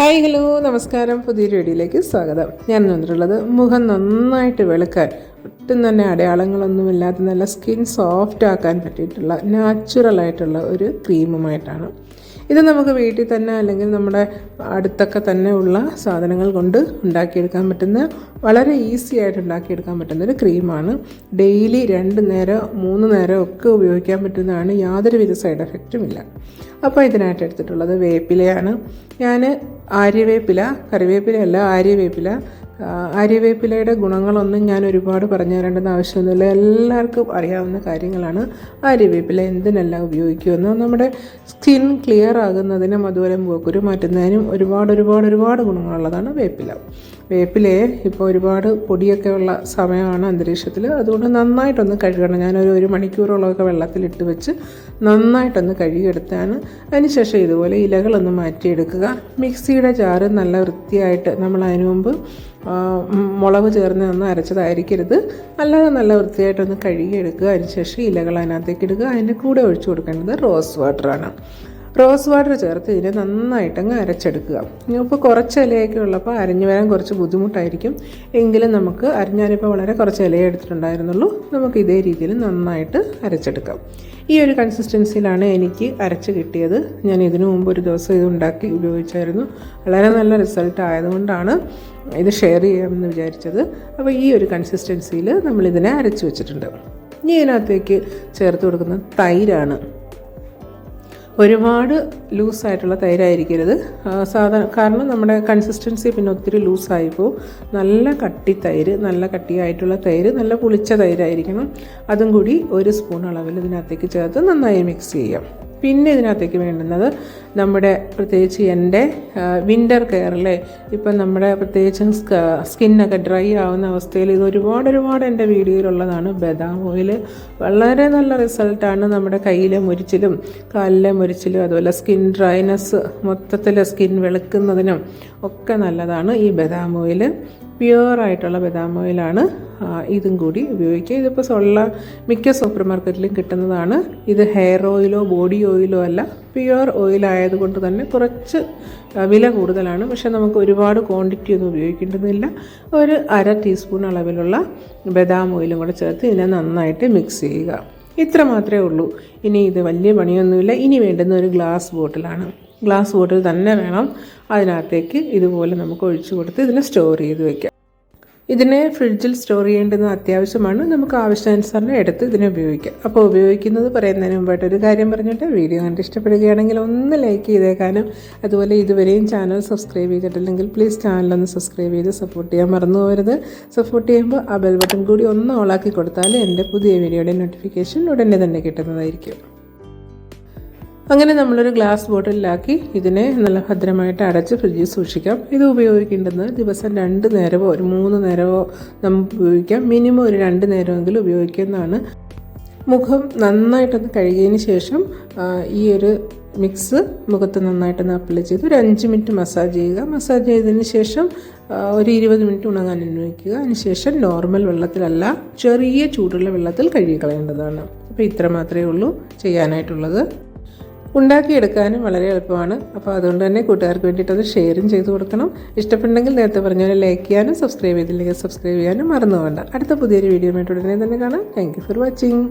Hi hello നമസ്കാരം. പുതിയ വീഡിയോയിലേക്ക് സ്വാഗതം. ഞാൻ വന്നിട്ടുള്ളത് മുഖം നന്നായിട്ട് വെളുക്കാൻ ഒട്ടും തന്നെ അടയാളങ്ങളൊന്നുമില്ലാത്ത നല്ല സ്കിൻ സോഫ്റ്റ് ആക്കാൻ പറ്റിയിട്ടുള്ള നാച്ചുറൽ ആയിട്ടുള്ള ഒരു ക്രീമുമായിട്ടാണ്. ഇത് നമുക്ക് വീട്ടിൽ തന്നെ അല്ലെങ്കിൽ നമ്മുടെ അടുത്തൊക്കെ തന്നെ ഉള്ള സാധനങ്ങൾ കൊണ്ട് ഉണ്ടാക്കിയെടുക്കാൻ പറ്റുന്ന വളരെ ഈസി ആയിട്ട് ഉണ്ടാക്കിയെടുക്കാൻ പറ്റുന്ന ഒരു ക്രീമാണ്. ഡെയിലി രണ്ട് നേരം മൂന്ന് നേരം ഒക്കെ ഉപയോഗിക്കാൻ പറ്റുന്നതാണ് യാതൊരുവിധ സൈഡ് എഫക്റ്റും ഇല്ല. അപ്പോൾ ഇതിനായിട്ട് എടുത്തിട്ടുള്ളത് വേപ്പിലയാണ്. ഞാൻ ആര്യവേപ്പില കറിവേപ്പിലയല്ല ആര്യവേപ്പില. ആര്യവേപ്പിലയുടെ ഗുണങ്ങളൊന്നും ഞാൻ ഒരുപാട് പറഞ്ഞു തരേണ്ടെന്ന് ആവശ്യമൊന്നുമില്ല. എല്ലാവർക്കും അറിയാവുന്ന കാര്യങ്ങളാണ് ആര്യവേപ്പില എന്തിനെല്ലാം ഉപയോഗിക്കുമെന്ന്. നമ്മുടെ സ്കിൻ ക്ലിയർ ആകുന്നതിനും അതുപോലെ മുഖക്കുരു മാറ്റുന്നതിനും ഒരുപാട് ഒരുപാട് ഒരുപാട് ഗുണങ്ങളുള്ളതാണ് വേപ്പില. വേപ്പിലയെ ഇപ്പോൾ ഒരുപാട് പൊടിയൊക്കെ ഉള്ള സമയമാണ് അന്തരീക്ഷത്തിൽ അതുകൊണ്ട് നന്നായിട്ടൊന്ന് കഴുകണം. ഞാനൊരു ഒരു മണിക്കൂറോളമൊക്കെ വെള്ളത്തിലിട്ട് വെച്ച് നന്നായിട്ടൊന്ന് കഴുകിയെടുത്താണ്. അതിനുശേഷം ഇതുപോലെ ഇലകളൊന്ന് മാറ്റിയെടുക്കുക. മിക്സിയുടെ ചാറ് നല്ല വൃത്തിയായിട്ട് നമ്മൾ അതിനു മുമ്പ് മുളക് ചേർന്ന് ഒന്ന് അരച്ചതായിരിക്കരുത്. അല്ലാതെ നല്ല വൃത്തിയായിട്ടൊന്ന് കഴുകിയെടുക്കുക. അതിനുശേഷം ഇലകൾ അതിനകത്തേക്ക് ഇടുക. അതിന്റെ കൂടെ ഒഴിച്ചു കൊടുക്കേണ്ടത് റോസ് വാട്ടറാണ്. റോസ് വാട്ടർ ചേർത്ത് ഇതിനെ നന്നായിട്ട് അങ്ങ് അരച്ചെടുക്കുക. ഇപ്പോൾ കുറച്ച് ഇലയൊക്കെ ഉള്ളപ്പോൾ അരഞ്ഞു വരാൻ കുറച്ച് ബുദ്ധിമുട്ടായിരിക്കും. എങ്കിലും നമുക്ക് അരഞ്ഞാനിപ്പോൾ വളരെ കുറച്ച് ഇലയെ എടുത്തിട്ടുണ്ടായിരുന്നുള്ളൂ. നമുക്ക് ഇതേ രീതിയിൽ നന്നായിട്ട് അരച്ചെടുക്കാം. ഈ ഒരു കൺസിസ്റ്റൻസിയിലാണ് എനിക്ക് അരച്ച് കിട്ടിയത്. ഞാൻ ഇതിനു മുമ്പ് ഒരു ദിവസം ഇത് ഉണ്ടാക്കി ഉപയോഗിച്ചായിരുന്നു. വളരെ നല്ല റിസൾട്ട് ആയതുകൊണ്ടാണ് ഇത് ഷെയർ ചെയ്യാമെന്ന് വിചാരിച്ചത്. അപ്പോൾ ഈ ഒരു കൺസിസ്റ്റൻസിയിൽ നമ്മളിതിനെ അരച്ച് വെച്ചിട്ടുണ്ട്. ഇനി ഇതിനകത്തേക്ക് ചേർത്ത് കൊടുക്കുന്നത് തൈരാണ്. ഒരുപാട് ലൂസായിട്ടുള്ള തൈരായിരിക്കരുത്. സാധാരണ കാരണം നമ്മുടെ കൺസിസ്റ്റൻസി പിന്നെ ഒത്തിരി ലൂസായി പോകും. നല്ല കട്ടി തൈര് നല്ല കട്ടിയായിട്ടുള്ള തൈര് നല്ല പുളിച്ച തൈരായിരിക്കണം. അതും കൂടി ഒരു സ്പൂൺ അളവിൽ ഇതിനകത്തേക്ക് ചേർത്ത് നന്നായി മിക്സ് ചെയ്യാം. പിന്നെ ഇതിനകത്തേക്ക് വേണ്ടുന്നത് നമ്മുടെ പ്രത്യേകിച്ച് എന്റെ വിന്റർ കെയറിലെ ഇപ്പം നമ്മുടെ പ്രത്യേകിച്ചും സ്കിന്നൊക്കെ ഡ്രൈ ആവുന്ന അവസ്ഥയിൽ ഇത് ഒരുപാട് ഒരുപാട് എന്റെ വീഡിയോയിലുള്ളതാണ്. ബദാം ഓയിൽ വളരെ നല്ല റിസൾട്ടാണ് നമ്മുടെ കയ്യിലെ മുരിച്ചിലും കാലിലെ മുരിച്ചിലും അതുപോലെ സ്കിൻ ഡ്രൈനെസ് മൊത്തത്തിൽ സ്കിൻ വെളുക്കുന്നതിനും ഒക്കെ നല്ലതാണ് ഈ ബദാം ഓയിൽ പ്യുവർ ആയിട്ടുള്ള ബദാം ഓയിലാണ് ഇതും കൂടി ഉപയോഗിക്കുക. ഇതിപ്പോൾ ഉള്ള മിക്ക സൂപ്പർ മാർക്കറ്റിലും കിട്ടുന്നതാണ്. ഇത് ഹെയർ ഓയിലോ ബോഡി ഓയിലോ അല്ല പ്യുവർ ഓയിലായതുകൊണ്ട് തന്നെ കുറച്ച് വില കൂടുതലാണ്. പക്ഷേ നമുക്ക് ഒരുപാട് ക്വാണ്ടിറ്റി ഒന്നും ഉപയോഗിക്കേണ്ടതില്ല. ഒരു അര ടീസ്പൂൺ അളവിലുള്ള ബദാം ഓയിലും കൂടെ ചേർത്ത് ഇതിനെ നന്നായിട്ട് മിക്സ് ചെയ്യുക. ഇത്ര മാത്രമേ ഉള്ളൂ. ഇനി ഇത് വലിയ പണിയൊന്നുമില്ല. ഇനി വേണ്ടുന്ന ഒരു ഗ്ലാസ് ബോട്ടിലാണ്. ഗ്ലാസ് ബോട്ടിൽ തന്നെ വേണം. അതിനകത്തേക്ക് ഇതുപോലെ നമുക്ക് ഒഴിച്ചു കൊടുത്ത് ഇതിനെ സ്റ്റോർ ചെയ്ത് വെക്കാം. ഇതിനെ ഫ്രിഡ്ജിൽ സ്റ്റോർ ചെയ്യേണ്ടത് അത്യാവശ്യമാണ്. നമുക്ക് ആവശ്യാനുസരണം എടുത്ത് ഇതിനെ ഉപയോഗിക്കാം. അപ്പോൾ ഉപയോഗിക്കുന്നത് പറയുന്നതിന് മുമ്പായിട്ട് ഒരു കാര്യം പറഞ്ഞിട്ട് വീഡിയോ കണ്ട് ഇഷ്ടപ്പെടുകയാണെങ്കിൽ ഒന്ന് ലൈക്ക് ചെയ്തേക്കാനും അതുപോലെ ഇതുവരെയും ചാനൽ സബ്സ്ക്രൈബ് ചെയ്തിട്ടില്ലെങ്കിൽ പ്ലീസ് ചാനലൊന്ന് സബ്സ്ക്രൈബ് ചെയ്ത് സപ്പോർട്ട് ചെയ്യാൻ മറന്നു പോകരുത്. സപ്പോർട്ട് ചെയ്യുമ്പോൾ ആ ബെൽ ബട്ടൺ കൂടി ഒന്ന് ഓളാക്കി കൊടുത്താൽ എന്റെ പുതിയ വീഡിയോയുടെ നോട്ടിഫിക്കേഷൻ ഉടനെ തന്നെ കിട്ടുന്നതായിരിക്കും. അങ്ങനെ നമ്മളൊരു ഗ്ലാസ് ബോട്ടിലാക്കി ഇതിനെ നല്ല ഭദ്രമായിട്ട് അടച്ച് ഫ്രിഡ്ജിൽ സൂക്ഷിക്കാം. ഇത് ഉപയോഗിക്കേണ്ടത് ദിവസം രണ്ട് നേരമോ ഒരു മൂന്ന് നേരമോ നമുക്ക് ഉപയോഗിക്കാം. മിനിമം ഒരു രണ്ട് നേരമെങ്കിലും ഉപയോഗിക്കുന്നതാണ് മുഖം നന്നായിട്ടൊന്ന് കഴുകിയതിന് ശേഷം ഈ ഒരു മിക്സ് മുഖത്ത് നന്നായിട്ടൊന്ന് അപ്ലൈ ചെയ്ത് ഒരു അഞ്ച് മിനിറ്റ് മസാജ് ചെയ്യുക. മസാജ് ചെയ്തതിന് ശേഷം ഒരു ഇരുപത് മിനിറ്റ് ഉണങ്ങാൻ അനുവദിക്കുക. അതിനുശേഷം നോർമൽ വെള്ളത്തിലല്ല ചെറിയ ചൂടുള്ള വെള്ളത്തിൽ കഴുകി കളയേണ്ടതാണ് അപ്പോൾ ഇത്ര മാത്രമേ ഉള്ളൂ ചെയ്യാനായിട്ടുള്ളത്. ഉണ്ടാക്കിയെടുക്കാനും വളരെ എളുപ്പമാണ്. അപ്പോൾ അതുകൊണ്ട് തന്നെ കൂട്ടുകാർക്ക് വേണ്ടിയിട്ട് അത് ഷെയറും ചെയ്ത് കൊടുക്കണം. ഇഷ്ടപ്പെട്ടെങ്കിൽ നേരത്തെ പറഞ്ഞ പോലെ ലൈക്ക് ചെയ്യാനും സബ്സ്ക്രൈബ് ചെയ്തില്ലെങ്കിൽ സബ്സ്ക്രൈബ് ചെയ്യാനും മറന്നു വേണ്ട അടുത്ത പുതിയൊരു വീഡിയോ ആയിട്ട് ഉടനെ തന്നെ കാണാം. Thank for watching